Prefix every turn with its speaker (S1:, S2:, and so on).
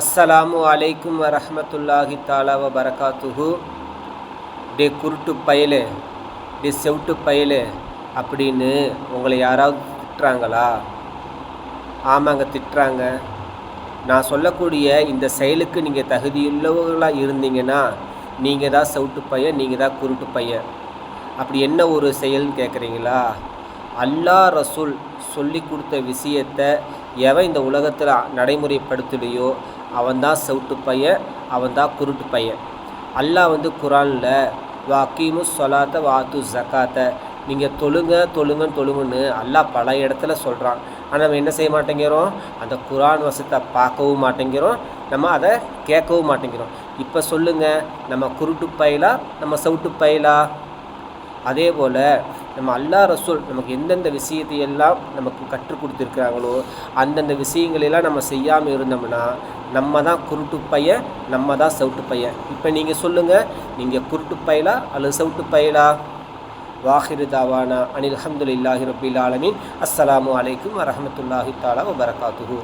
S1: அஸ்ஸலாமு அலைக்கும் வரஹமத்துல்லாஹி தாலா வரகாத்துஹு டே குருட்டு பயலு டே செவுட்டு பயலு அப்படின்னு உங்களை யாராவது திட்டுறாங்களா? ஆமாங்க திட்டுறாங்க. நான் சொல்லக்கூடிய இந்த செயலுக்கு நீங்கள் தகுதியுள்ளவர்களாக இருந்தீங்கன்னா நீங்கள் தான் செவுட்டு பையன் நீங்கள் தான் குருட்டு பையன். அப்படி என்ன ஒரு செயல்னு கேட்குறீங்களா அல்லாஹ் ரசூல் சொல்லி கொடுத்த விஷயத்தை எவன் இந்த உலகத்தில் நடைமுறைப்படுத்தலையோ அவன்தான் செவுட்டு பையன் அவன்தான் குருட்டு பையன். அல்லாஹ் வந்து குரானில் வாக்கீமு சொலாத்த வாத்து ஜக்காத்த நீங்கள் தொழுங்க தொழுங்கன்னு தொழுங்குன்னு அல்லாஹ் பல இடத்துல சொல்கிறான் ஆனால் நம்ம என்ன செய்ய மாட்டேங்கிறோம்? அந்த குரான் வசத்தை பார்க்கவும் மாட்டேங்கிறோம். நம்ம அதை கேட்கவும் மாட்டேங்கிறோம். இப்போ சொல்லுங்கள் நம்ம குருட்டு பயிலா நம்ம செவுட்டு பயிலா? அதே போல் நம்ம அல்லா ரசூல் நமக்கு எந்தெந்த விஷயத்தையெல்லாம் நமக்கு கற்றுக் கொடுத்துருக்குறாங்களோ அந்தந்த விஷயங்களெல்லாம் நம்ம செய்யாமல் இருந்தோம்னா நம்ம தான் குருட்டு பையன் நம்ம தான் சவுட்டு பையன் இப்போ நீங்கள் சொல்லுங்கள் நீங்கள் குருட்டு பயலா அல்லது சவுட்டு பயலா? வாஹிரு தாவானா. அனில் அஹமதுல்லாஹி ரபில் ஆலமின். அஸ்ஸலாமு அலைக்கும் வரமத்துல்லாஹி தாலா வபரகாத்துஹூ.